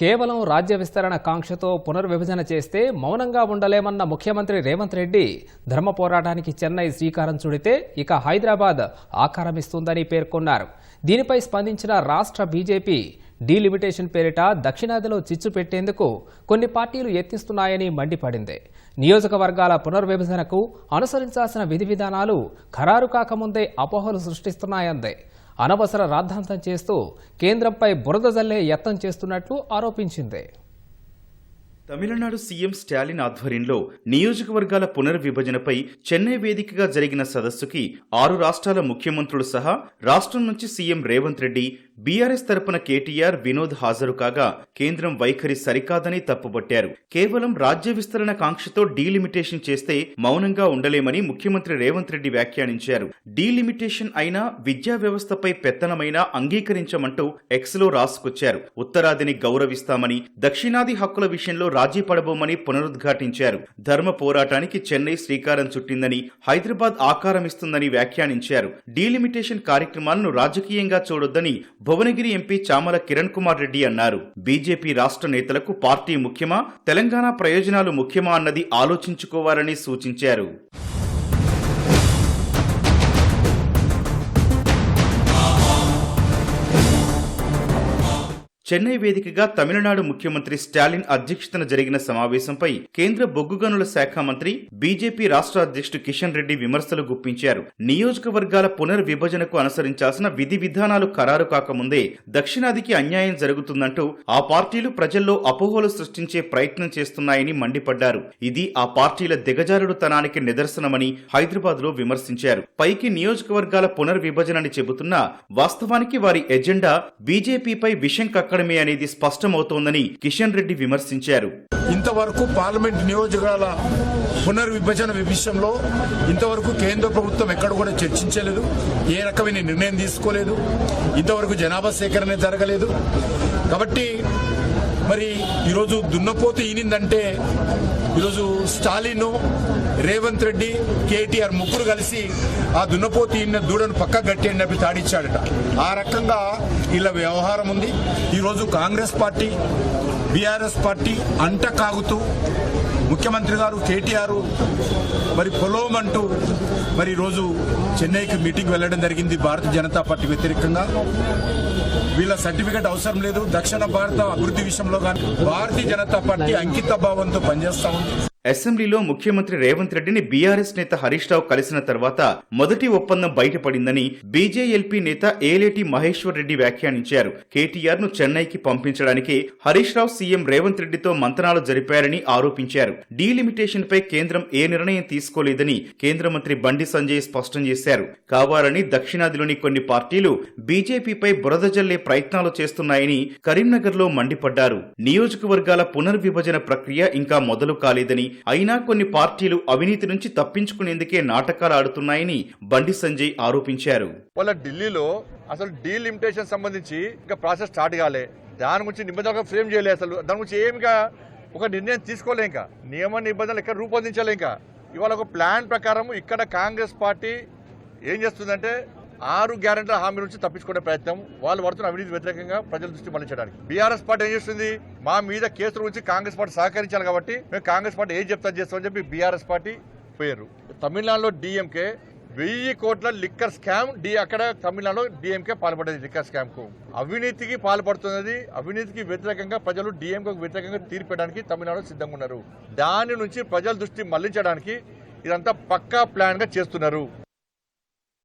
కేవలం రాజ్య విస్తరణ కాంక్షతో పునర్విభజన చేస్తే మౌనంగా ఉండలేమన్న ముఖ్యమంత్రి రేవంత్ రెడ్డి ధర్మ పోరాటానికి చెన్నై శ్రీకారం చుడితే ఇక హైదరాబాద్ ఆకారమిస్తుందని పేర్కొన్నారు. దీనిపై స్పందించిన రాష్ట్ర బీజేపీ డీలిమిటేషన్ పేరిట దక్షిణాదిలో చిచ్చు పెట్టేందుకు కొన్ని పార్టీలు యత్నిస్తున్నాయని మండిపడింది. నియోజకవర్గాల పునర్విభజనకు అనుసరించాల్సిన విధి విధానాలు ఖరారు కాకముందే అపోహలు సృష్టిస్తున్నాయంది. అనవసర రాద్ధాంతం చేస్తూ కేంద్రంపై బురద జల్లే యత్నం చేస్తున్నట్లు ఆరోపించింది. తమిళనాడు సీఎం స్టాలిన్ ఆధ్వర్యంలో నియోజకవర్గాల పునర్విభజనపై చెన్నై వేదికగా జరిగిన సదస్సుకి ఆరు రాష్ట్రాల ముఖ్యమంత్రులు సహా రాష్ట్రం నుంచి సీఎం రేవంత్ రెడ్డి బీఆర్ఎస్ తరపున కేటీఆర్ వినోద్ హాజరు కాగా కేంద్రం వైఖరి సరికాదని తప్పుబట్టారు. కేవలం రాజ్య విస్తరణ కాంక్షతో డీలిమిటేషన్ చేస్తే మౌనంగా ఉండలేమని ముఖ్యమంత్రి రేవంత్ రెడ్డి వ్యాఖ్యానించారు. డీలిమిటేషన్ అయినా విద్యా వ్యవస్థపై పెత్తనమైనా అంగీకరించమంటూ ఎక్స్లో రాసుకొచ్చారు. ఉత్తరాదిని గౌరవిస్తామని దక్షిణాది హక్కుల విషయంలో రాజీ పడబోమని పునరుద్ఘాటించారు. ధర్మ పోరాటానికి చెన్నై శ్రీకారం చుట్టిందని హైదరాబాద్ ఆకారమిస్తుందని వ్యాఖ్యానించారు. డీలిమిటేషన్ కార్యక్రమాలను రాజకీయంగా చూడొద్దని భువనగిరి ఎంపీ చామల కిరణ్ కుమార్ రెడ్డి అన్నారు. బీజేపీ రాష్ట్ర నేతలకు పార్టీ ముఖ్యమా? తెలంగాణ ప్రయోజనాలు ముఖ్యమా అన్నది ఆలోచించుకోవాలని సూచించారు. చెన్నై వేదికగా తమిళనాడు ముఖ్యమంత్రి స్టాలిన్ అధ్యక్షతన జరిగిన సమావేశంపై కేంద్ర బొగ్గు గనుల శాఖ మంత్రి బీజేపీ రాష్ట్ర అధ్యక్షుడు కిషన్ రెడ్డి విమర్శలు గుప్పించారు. నియోజకవర్గాల పునర్విభజనకు అనుసరించాల్సిన విధి విధానాలు ఖరారు కాకముందే దక్షిణాదికి అన్యాయం జరుగుతుందంటూ ఆ పార్టీలు ప్రజల్లో అపోహలు సృష్టించే ప్రయత్నం చేస్తున్నాయని మండిపడ్డారు. ఇది ఆ పార్టీల దిగజారుడుతనానికి నిదర్శనమని హైదరాబాద్లో విమర్శించారు. పైకి నియోజకవర్గాల పునర్విభజనని చెబుతున్నా వాస్తవానికి వారి ఎజెండా బీజేపీపై విషం కక్కడమే అనేది స్పష్టమవుతోందని కిషన్ రెడ్డి విమర్శించారు. ఇంతవరకు పార్లమెంట్ నియోజకాల పునర్విభజన విషయంలో ఇంతవరకు కేంద్ర ప్రభుత్వం ఎక్కడ కూడా చర్చించలేదు. ఏ రకమైన నిర్ణయం తీసుకోలేదు. ఇంతవరకు జనాభా సేకరణ జరగలేదు. కాబట్టి మరి ఈరోజు దున్నపోతు ఈనిందంటే ఈరోజు స్టాలిన్ రేవంత్ రెడ్డి కేటీఆర్ ముగ్గురు కలిసి ఆ దున్నపోతి ఈయన దూడను పక్క గట్టి అని తాడిచ్చాడట. ఆ రకంగా ఇలా వ్యవహారం ఉంది. ఈరోజు కాంగ్రెస్ పార్టీ బీఆర్ఎస్ పార్టీ అంట కాగుతూ ముఖ్యమంత్రి గారు కేటీఆర్ మరి పొలవమంటూ మరి ఈరోజు చెన్నైకి మీటింగ్ వెళ్ళడం జరిగింది భారతీయ జనతా పార్టీ వ్యతిరేకంగా. వీళ్ళ సర్టిఫికెట్ అవసరం లేదు. దక్షిణ భారత అభివృద్ధి విషయంలో కానీ భారతీయ జనతా పార్టీ అంకిత భావంతో పనిచేస్తా ఉంది. అసెంబ్లీలో ముఖ్యమంత్రి రేవంత్ రెడ్డిని బీఆర్ఎస్ నేత హరీష్ రావు కలిసిన తర్వాత మొదటి ఒప్పందం బయటపడిందని బీజేఎల్పీ నేత ఏలేటి మహేశ్వర్ రెడ్డి వ్యాఖ్యానించారు. కేటీఆర్ను చెన్నైకి పంపించడానికి హరీష్ రావు సీఎం రేవంత్ రెడ్డితో మంతనాలు జరిపారని ఆరోపించారు. డీలిమిటేషన్ పై కేంద్రం ఏ నిర్ణయం తీసుకోలేదని కేంద్ర మంత్రి బండి సంజయ్ స్పష్టం చేశారు. కావాలని దక్షిణాదిలోని కొన్ని పార్టీలు బీజేపీపై బురద జల్లే ప్రయత్నాలు చేస్తున్నాయని కరీంనగర్లో మండిపడ్డారు. నియోజకవర్గాల పునర్విభజన ప్రక్రియ ఇంకా మొదలు కాలేదని అయినా కొన్ని పార్టీలు అవినీతి నుంచి తప్పించుకునేందుకే నాటకాలు ఆడుతున్నాయని బండి సంజయ్ ఆరోపించారు. వాళ్ళ ఢిల్లీలో అసలు డీలిమిటేషన్ సంబంధించి ఇంకా ప్రాసెస్ స్టార్ట్ కాలే. దాని గురించి నిబంధనలు ఫ్రేమ్ చేయలే అసలు. దాని గురించి ఏమిగా ఒక నిర్ణయం తీసుకోలే ఇంకా. నియమ నిబంధనలు ఇక్కడ రూపొందించలే ఇంకా. ఇవాళ ఒక ప్లాన్ ప్రకారం ఇక్కడ కాంగ్రెస్ పార్టీ ఏం చేస్తుందంటే ఆరు గ్యారెంటీల హామీ నుంచి తప్పించుకునే ప్రయత్నం వాళ్ళు పడుతున్న అవినీతి వ్యతిరేకంగా ప్రజల దృష్టి మళ్ళించడానికి. బీఆర్ఎస్ పార్టీ ఏం చేస్తుంది? మా మీద కేసుల గురించి కాంగ్రెస్ పార్టీ సహకరించాలి కాబట్టి మేము కాంగ్రెస్ పార్టీ ఏం చెప్తా చేస్తామని చెప్పి బీఆర్ఎస్ పార్టీ పోయారు. తమిళనాడులో డిఎంకే వెయ్యి కోట్ల లిక్కర్ స్కామ్ డి అక్కడ తమిళనాడులో డిఎంకే పాల్పడేది లిక్కర్ స్కామ్కు అవినీతికి పాల్పడుతున్నది అవినీతికి వ్యతిరేకంగా ప్రజలు డిఎంకే వ్యతిరేకంగా తీర్పడానికి తమిళనాడు సిద్ధంగా ఉన్నారు. దాని నుంచి ప్రజల దృష్టి మళ్ళించడానికి ఇదంతా పక్కా ప్లాన్గా చేస్తున్నారు.